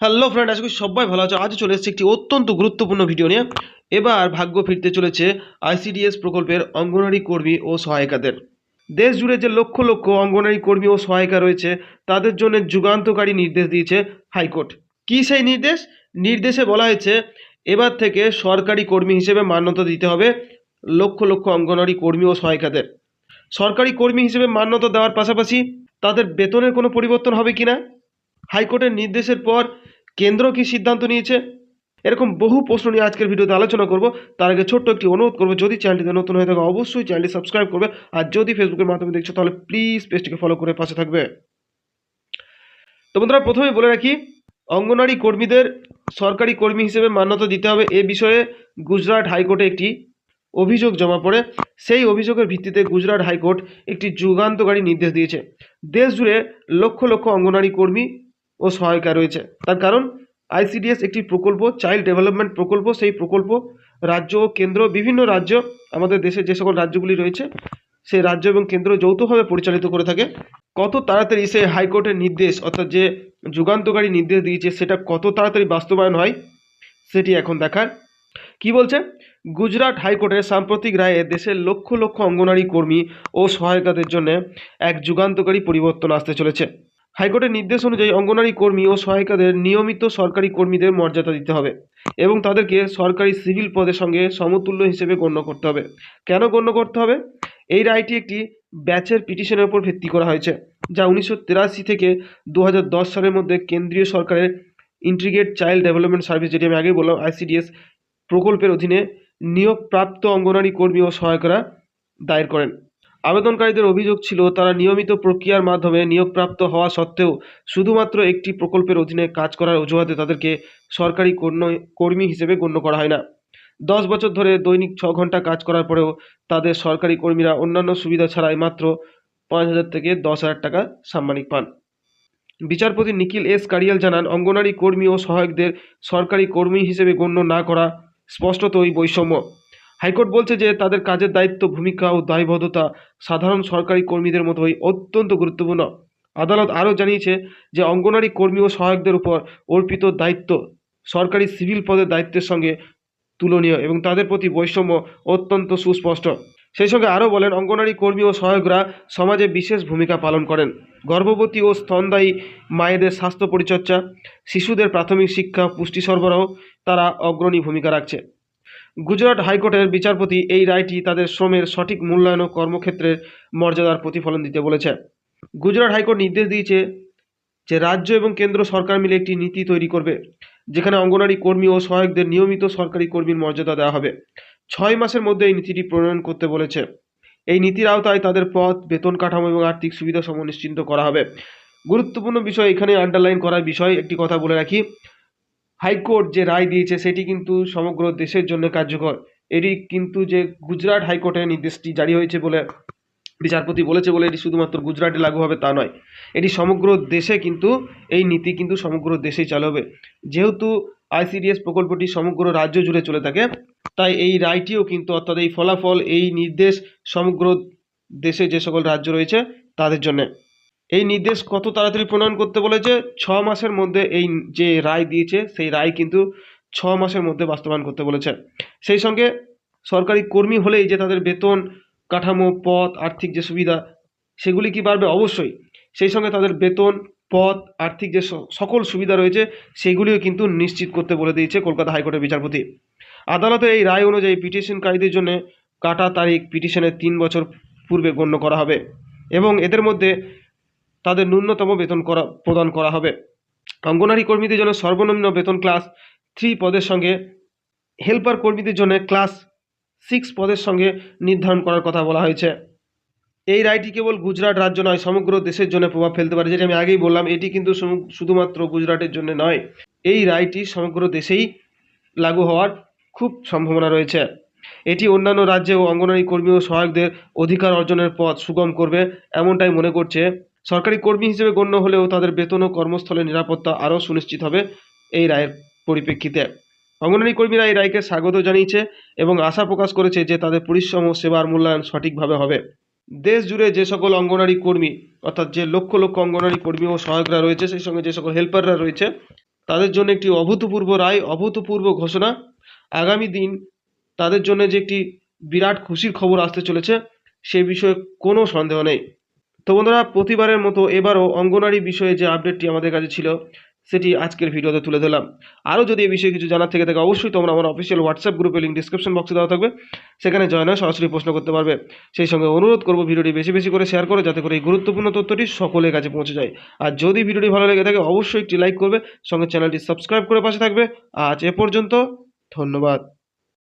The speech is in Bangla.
হ্যালো ফ্রেন্ড আজকে সবাই ভালো আছো। আজ চলে এসেছে একটি অত্যন্ত গুরুত্বপূর্ণ ভিডিও নিয়ে। এবার ভাগ্য ফিরতে চলেছে আইসিডিএস প্রকল্পের অঙ্গনারী কর্মী ও সহায়িকাদের। দেশ জুড়ে যে লক্ষ লক্ষ অঙ্গনারী কর্মী ও সহায়িকা রয়েছে, তাদের জন্য যুগান্তকারী নির্দেশ দিয়েছে হাইকোর্ট। কী সেই নির্দেশ? নির্দেশে বলা হয়েছে, এবার থেকে সরকারি কর্মী হিসেবে মান্যতা দিতে হবে লক্ষ লক্ষ অঙ্গনারী কর্মী ও সহায়িকাদের। সরকারি কর্মী হিসেবে মান্যতা দেওয়ার পাশাপাশি তাদের বেতনের কোনো পরিবর্তন হবে কি না হাইকোর্টের নির্দেশের পর কেন্দ্র কি সিদ্ধান্ত নিয়েছে? এরকম বহু প্রশ্ন নিয়ে আজকের ভিডিওতে আলোচনা করব। তার আগে ছোট্ট একটি অনুরোধ করব, যদি চ্যানেলটিতে নতুন হয়ে থাকে, অবশ্যই চ্যানেলটি সাবস্ক্রাইব করবে। আর যদি ফেসবুকের মাধ্যমে দেখছ, তাহলে প্লিজ পেজটিকে ফলো করে পাশে থাকবে। তো বন্ধুরা প্রথমে বলে রাখি অঙ্গনারী কর্মীদের সরকারি কর্মী হিসেবে মান্যতা দিতে হবে। এ বিষয়ে গুজরাট হাইকোর্টে একটি অভিযোগ জমা পড়ে। সেই অভিযোগের ভিত্তিতে গুজরাট হাইকোর্ট একটি যুগান্তকারী নির্দেশ দিয়েছে। দেশ জুড়ে লক্ষ লক্ষ অঙ্গনারী কর্মী ও সহায়িকা রয়েছে। তার কারণ আইসিডিএস একটি প্রকল্প চাইল্ড ডেভেলপমেন্ট প্রকল্প। সেই প্রকল্প রাজ্য ও কেন্দ্র, বিভিন্ন রাজ্য, আমাদের দেশে যে সকল রাজ্যগুলি রয়েছে, সেই রাজ্য এবং কেন্দ্র যৌথভাবে পরিচালিত করে থাকে। কত তাড়াতাড়ি সেই হাইকোর্টের নির্দেশ, অর্থাৎ যে যুগান্তকারী নির্দেশ দিয়েছে, সেটা কত তাড়াতাড়ি বাস্তবায়ন হয়, সেটি এখন দেখার। কি বলছে? গুজরাট হাইকোর্টের সাম্প্রতিক রায়ে দেশের লক্ষ লক্ষ অঙ্গনারী কর্মী ও সহায়িকাদের জন্য এক যুগান্তকারী পরিবর্তন আসতে চলেছে। হাইকোর্টের নির্দেশ অনুযায়ী অঙ্গনারী কর্মী ও সহায়িকাদের নিয়মিত সরকারি কর্মীদের মর্যাদা দিতে হবে এবং তাদেরকে সরকারি সিভিল পদের সঙ্গে সমতুল্য হিসেবে গণ্য করতে হবে। কেন গণ্য করতে হবে? এই রায়টি একটি ব্যাচের পিটিশনের উপর ভিত্তি করা হয়েছে, যা উনিশশো থেকে দু হাজার দশ সালের মধ্যে কেন্দ্রীয় সরকারের ইন্টিগ্রেট চাইল্ড ডেভেলপমেন্ট সার্ভিস, যেটি আমি আগেই বললাম, আইসিডিএস প্রকল্পের অধীনে নিয়োগপ্রাপ্ত অঙ্গনারী কর্মী ও সহায়করা দায়ের করেন। আবেদনকারীদের অভিযোগ ছিল, তারা নিয়মিত প্রক্রিয়ার মাধ্যমে নিয়োগপ্রাপ্ত হওয়া সত্ত্বেও শুধুমাত্র একটি প্রকল্পের অধীনে কাজ করার অজুহাতে তাদেরকে সরকারি কর্মী হিসেবে গণ্য করা হয় না। দশ বছর ধরে দৈনিক ছ ঘণ্টা কাজ করার পরেও তাদের সরকারি কর্মীরা অন্যান্য সুবিধা ছাড়াই মাত্র পাঁচ হাজার থেকে দশ হাজার টাকা সাম্মানিক পান। বিচারপতি নিখিল এস কারিয়াল জানান, অঙ্গনারী কর্মী ও সহায়কদের সরকারি কর্মী হিসেবে গণ্য না করা স্পষ্টতই বৈষম্য। হাইকোর্ট বলছে যে তাদের কাজের দায়িত্ব, ভূমিকা ও দায়বদ্ধতা সাধারণ সরকারি কর্মীদের মতোই অত্যন্ত গুরুত্বপূর্ণ। আদালত আরও জানিয়েছে যে অঙ্গনারী কর্মী ও সহায়কদের উপর অর্পিত দায়িত্ব সরকারি সিভিল পদের দায়িত্বের সঙ্গে তুলনীয় এবং তাদের প্রতি বৈষম্য অত্যন্ত সুস্পষ্ট। সেই সঙ্গে আরও বলেন, অঙ্গনারী কর্মী ও সহায়করা সমাজে বিশেষ ভূমিকা পালন করেন। গর্ভবতী ও স্তনদায়ী মায়েদের স্বাস্থ্য পরিচর্যা, শিশুদের প্রাথমিক শিক্ষা, পুষ্টি সরবরাহ, তারা অগ্রণী ভূমিকা রাখছে। গুজরাট হাইকোর্টের বিচারপতি এই রায়টি তাদের শ্রমের সঠিক মূল্যায়ন ও কর্মক্ষেত্রের মর্যাদার প্রতিফলন দিতে বলেছে। গুজরাট হাইকোর্ট নির্দেশ দিয়েছে যে রাজ্য এবং কেন্দ্র সরকার মিলে একটি নীতি তৈরি করবে, যেখানে অঙ্গনারী কর্মী ও সহায়কদের নিয়মিত সরকারি কর্মীর মর্যাদা দেওয়া হবে। ছয় মাসের মধ্যে এই নীতিটি প্রণয়ন করতে বলেছে। এই নীতির আওতায় তাদের পথ, বেতন কাঠামো এবং আর্থিক সুবিধা সমূহ নিশ্চিন্ত করা হবে। গুরুত্বপূর্ণ বিষয় এখানে আন্ডারলাইন করার বিষয় একটি কথা বলে রাখি। হাইকোর্ট যে রায় দিয়েছে, সেটি কিন্তু সমগ্র দেশের জন্য কার্যকর। এটি কিন্তু যে গুজরাট হাইকোর্টের নির্দেশটি জারি হয়েছে বলে বিচারপতি বলেছে বলে এটি শুধুমাত্র গুজরাটে লাগু হবে তা নয়। এটি সমগ্র দেশে কিন্তু, এই নীতি কিন্তু সমগ্র দেশেই চালু হবে। যেহেতু আইসিডিএস প্রকল্পটি সমগ্র রাজ্য জুড়ে চলে থাকে, তাই এই রায়টিও কিন্তু অর্থাৎ এই ফলাফল, এই নির্দেশ সমগ্র দেশে যে সকল রাজ্য রয়েছে, তাদের জন্য। এই নির্দেশ কত তাড়াতাড়ি প্রণয়ন করতে বলেছে? ছ মাসের মধ্যে এই যে রায় দিয়েছে, সেই রায় কিন্তু ছ মাসের মধ্যে বাস্তবায়ন করতে বলেছে। সেই সঙ্গে সরকারি কর্মী হলেই যে তাদের বেতন, কাঠামো, পথ, আর্থিক যে সুবিধা, সেগুলি কি বাড়বে? অবশ্যই। সেই সঙ্গে তাদের বেতন, পথ, আর্থিক যে সকল সুবিধা রয়েছে, সেগুলিও কিন্তু নিশ্চিত করতে বলে দিয়েছে কলকাতা হাইকোর্টের বিচারপতি। আদালতের এই রায় অনুযায়ী পিটিশনকারীদের জন্য কাটা তারিখ পিটিশনের তিন বছর পূর্বে গণ্য করা হবে। এবং এদের মধ্যে তাদের ন্যূনতম বেতন করা, প্রদান করা হবে। অঙ্গনারী কর্মীদের জন্য সর্বনিম্ন বেতন ক্লাস থ্রি পদের সঙ্গে হেল্পার কর্মীদের জন্য ক্লাস সিক্স পদের সঙ্গে নির্ধারণ করার কথা বলা হয়েছে। এই রায়টি কেবল গুজরাট রাজ্য নয়, সমগ্র দেশের জন্য প্রভাব ফেলতে পারে। যেটা আমি আগেই বললাম, এটি কিন্তু শুধুমাত্র গুজরাটের জন্য নয়, এই রায়টি সমগ্র দেশেই লাগু হওয়ার খুব সম্ভাবনা রয়েছে। এটি অন্যান্য রাজ্যে ও অঙ্গনারী কর্মী ও সহায়কদের অধিকার অর্জনের পথ সুগম করবে, এমনটাই মনে করছে সরকারি কর্মী হিসেবে গণ্য হলেও তাদের বেতন ও কর্মস্থলের নিরাপত্তা আরও সুনিশ্চিত হবে এই রায়ের পরিপ্রেক্ষিতে। অঙ্গনারী কর্মীরা এই রায়কে স্বাগত জানিয়েছে এবং আশা প্রকাশ করেছে যে তাদের পরিশ্রম ও সেবার মূল্যায়ন সঠিকভাবে হবে। দেশ জুড়ে যে সকল অঙ্গনারী কর্মী, অর্থাৎ যে লক্ষ লক্ষ অঙ্গনারী কর্মী ও সহায়করা রয়েছে, সেই সঙ্গে যে সকল হেল্পাররা রয়েছে, তাদের জন্য একটি অভূতপূর্ব রায়, অভূতপূর্ব ঘোষণা। আগামী দিন তাদের জন্য যে একটি বিরাট খুশির খবর আসতে চলেছে, সে বিষয়ে কোনো সন্দেহ নেই। তো বন্ধুরা, প্রতিবারের মতো এবারও অঙ্গনারী বিষয়ে যে আপডেটটি আমাদের কাছে ছিল, সেটি আজকের ভিডিওতে তুলে ধরলাম। আরও যদি এই বিষয়ে কিছু জানার থেকে থাকে, অবশ্যই তোমরা আমার অফিসিয়াল হোয়াটসঅ্যাপ গ্রুপে লিঙ্ক ডিসক্রিপশন বক্সে দেওয়া থাকবে। সেখানে জয়েন সরাসরি প্রশ্ন করতে পারবে। সেই সঙ্গে অনুরোধ করব ভিডিওটি বেশি বেশি করে শেয়ার করো, যাতে করে এই গুরুত্বপূর্ণ তথ্যটি সকলের কাছে পৌঁছে যায়। আর যদি ভিডিওটি ভালো লেগে থাকে, অবশ্যই একটি লাইক করবে, সঙ্গে চ্যানেলটি সাবস্ক্রাইব করে পাশে থাকবে। আজ এ পর্যন্ত, ধন্যবাদ।